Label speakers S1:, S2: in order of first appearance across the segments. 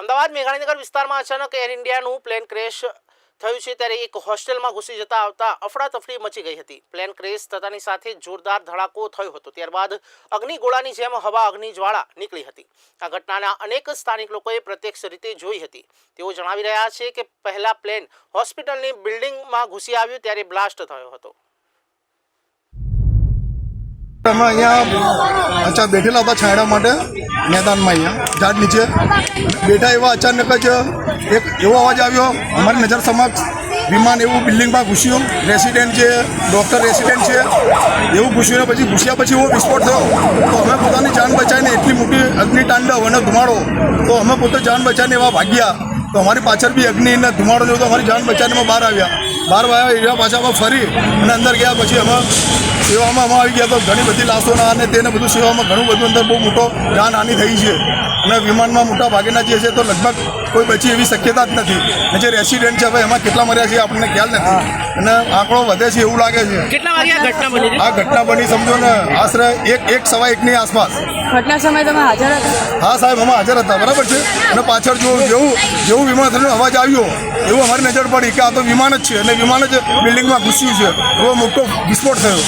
S1: અમદાવાદ મેઘાણીનગર વિસ્તારમાં અચાનક air ઇન્ડિયાનું plane crash થયું છે ત્યારે એક હોસ્ટેલમાં ઘૂસી જતા આવતા અફડાતફડી મચી ગઈ હતી. પ્લેન ક્રેશ થતાની સાથે જોરદાર ધડાકો થયો હતો. ત્યારબાદ અગ્નિગોળાની જેમ હવા અગ્નિ જ્વાળા નીકળી હતી. આ ઘટનાના અનેક સ્થાનિક લોકોએ પ્રત્યક્ષ રીતે જોઈ હતી. તેઓ જણાવી રહ્યા છે કે પહેલા પ્લેન હોસ્પિટલની બિલ્ડિંગમાં ઘૂસી આવ્યું ત્યારે બ્લાસ્ટ થયો હતો.
S2: અમે અહીંયા અચ્છા બેઠેલા હતા છાંયડા માટે, મેદાનમાં અહીંયા. ઝાડ નીચે. બેઠા એવા અચાનક જ એક એવો અવાજ આવ્યો. અમારી નજર સમક્ષ વિમાન એવું બિલ્ડિંગમાં ઘૂસ્યું. રેસિડેન્ટ છે ડૉક્ટર રેસિડેન્ટ છે, એવું ઘૂસ્યું પછી ઘૂસ્યા પછી એવો વિસ્ફોટ થયો. તો અમે પોતાની જાન બચાવીને એટલી મોટી અગ્નિતાંડવ અને ધુમાડો, તો અમે પોતે જાન બચાવીને એવા ભાગ્યા. તો અમારી પાછળ બી અગ્નિ અને ધુમાડો જોયો તો અમારી જાન બચાવીને બહાર આવ્યા. બહાર આવ્યા એવા પાછા અમે ફરી અને અંદર ગયા. પછી અમે સેવામાં અમે આવી ગયા તો ઘણી બધી લાશોના અને તેને બધું સેવામાં ઘણું બધું અંદર બહુ મોટો જાનહાનિ થઈ છે. અને વિમાનમાં મોટા ભાગેના જે છે તો લગભગ કોઈ બચી એવી શક્યતા જ નથી. અને જે રેસિડેન્ટ છે હવે એમાં કેટલા મર્યા છે આપણને ખ્યાલ નથી. અને આંકડો વધે છે એવું લાગે છે.
S1: કેટલા વાગે આ ઘટના બની
S2: આ ઘટના બની સમજો ને આશરે એક એક સવા એકની આસપાસ.
S3: ઘટના સમયે તમે હાજર હતા?
S2: હા સાહેબ અમે હાજર હતા બરાબર છે? અને પાછળ જો જેવું જેવું વિમાન થયેલું અવાજ આવ્યો એવું અમારી નજર પડી કે આ તો વિમાન જ છે. અને વિમાન જ બિલ્ડિંગમાં ઘૂસ્યું છે. એવો મોટો વિસ્ફોટ થયો.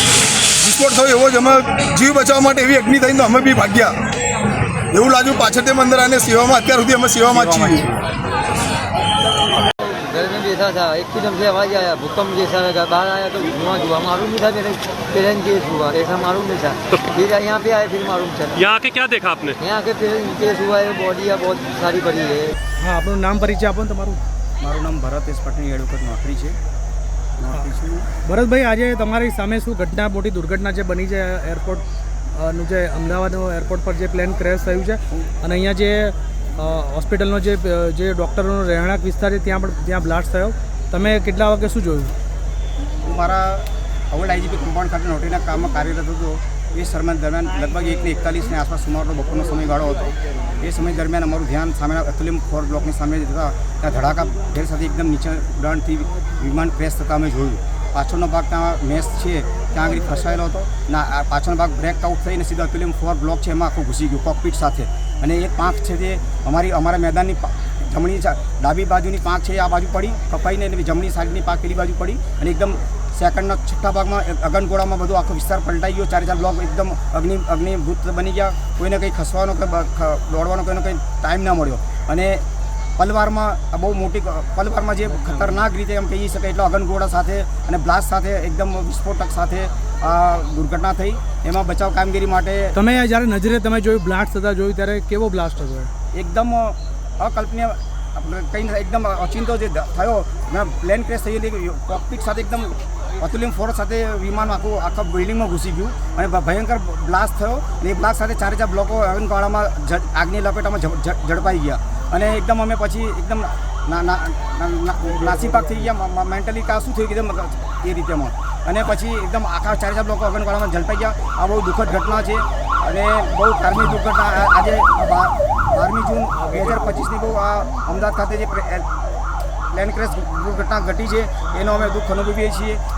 S2: વિસ્ફોટ થયો એવો જ અમે જીવ બચાવવા માટે એવી અગ્નિ થઈને તો અમે બી ભાગ્યા એવું લાગ્યું પાછળ તેમ અંદર અને સેવામાં અત્યાર સુધી અમે સેવામાં જ છીએ
S4: घर में बैठा था एकदम से आवाज आया भूकंप जैसा लगा बाहर आया तो धुआं धुआं मालूम नहीं था मेरे प्लेन केस हुआ ऐसा मालूम नहीं था फिर यहाँ पे आए फिर मालूम चला
S5: यहाँ आके क्या देखा आपने
S4: यहाँ के प्लेन केस हुआ है बॉडी या बहुत सारी पड़ी है
S6: હા આપણું નામ પરિચય આપો ને તમારું
S7: મારું નામ ભરત એસ પટેલ એડવોકેટ નોકરી છે નોકરી છું
S6: ભરતભાઈ, આજે તમારી સામે શું ઘટના, મોટી દુર્ઘટના જે બની છે એરપોર્ટનું જે અમદાવાદનો એરપોર્ટ પર જે પ્લેન ક્રેશ થયું છે અને અહીંયા જે હોસ્પિટલનો જે જે ડૉક્ટરોનો રહેણાંક વિસ્તાર છે, ત્યાં પણ ત્યાં બ્લાસ્ટ થયો. તમે કેટલા વાગે શું જોયું?
S7: હું મારા અવલ આઈજીપી કમ્પાઉન્ડ ખાતે નોટીના કામમાં કાર્યરત હતો. એ સમય દરમિયાન લગભગ એકને એકતાલીસની આસપાસ સુમારનો બપોરનો સમયગાળો હતો. એ સમય દરમિયાન અમારું ધ્યાન સામેના અતુલિમ ફોર બ્લોકની સામે જતા ત્યાં ધડાકા ભેર સાથે એકદમ નીચે ઉડાણથી વિમાન ક્રેશ થતાં અમે જોયું. પાછળનો ભાગ ત્યાં મેસ છે, ત્યાં આગળ ફસાયેલો હતો ના પાછળનો ભાગ બ્રેક આઉટ થઈને સીધો અતુલિમ ફોર બ્લોક છે એમાં આખું ઘૂસી ગયું કોકપીટ સાથે. અને એ પાંખ છે તે અમારી, અમારા મેદાનની જમણી ડાબી બાજુની પાંખ છે આ બાજુ પડી, કપાઈને જમણી સાઈડની પાંખ પેલી બાજુ પડી અને એકદમ સેકન્ડના છઠ્ઠા ભાગમાં અગનગોળામાં બધો આખો વિસ્તાર પલટાઈ ગયો. ચારે ચાર બ્લોક એકદમ અગ્નિ અગ્નિભૂત બની ગયા. કોઈને કંઈ ખસવાનો કે દોડવાનો કોઈને કંઈ ટાઈમ ના મળ્યો. અને પલવારમાં બહુ મોટી પલવારમાં જે ખતરનાક રીતે એમ કહી શકાય એટલો અગનગોળા સાથે અને બ્લાસ્ટ સાથે એકદમ વિસ્ફોટક સાથે આ દુર્ઘટના થઈ. એમાં બચાવ કામગીરી માટે
S6: તમે જ્યારે નજરે તમે જોયું બ્લાસ્ટ થતા જોયું ત્યારે કેવો બ્લાસ્ટ હતો?
S7: એકદમ અકલ્પનીય આપણે કંઈ એકદમ અચિંતો જે થયો મેં પ્લેન ક્રેશ થયેલી કોકપિટ સાથે એકદમ અતુલિમ ફોર્સ સાથે વિમાન આખું આખા બિલ્ડિંગમાં ઘૂસી ગયું અને ભયંકર બ્લાસ્ટ થયો અને એ બ્લાસ્ટ સાથે ચારે ચાર બ્લોકો અગનગાળામાં આગની લપેટામાં ઝડપાઈ ગયા. અને એકદમ અમે પછી એકદમ નાસીપાક થઈ ગયા મેન્ટલી કા શું કે એકદમ એ રીતેમાં અને પછી એકદમ આખા ચારે ચાર બ્લોકો અગનગાળામાં ઝડપાઈ ગયા. આ બહુ દુઃખદ ઘટના છે અને બહુ કારની દુર્ઘટના. આજે બારમી જૂન બે હજાર પચીસની બહુ આ અમદાવાદ ખાતે જે પ્લે- પ્લેન ક્રેશ દુર્ઘટના ઘટી છે, એનો અમે દુઃખ અનુભવીએ છીએ.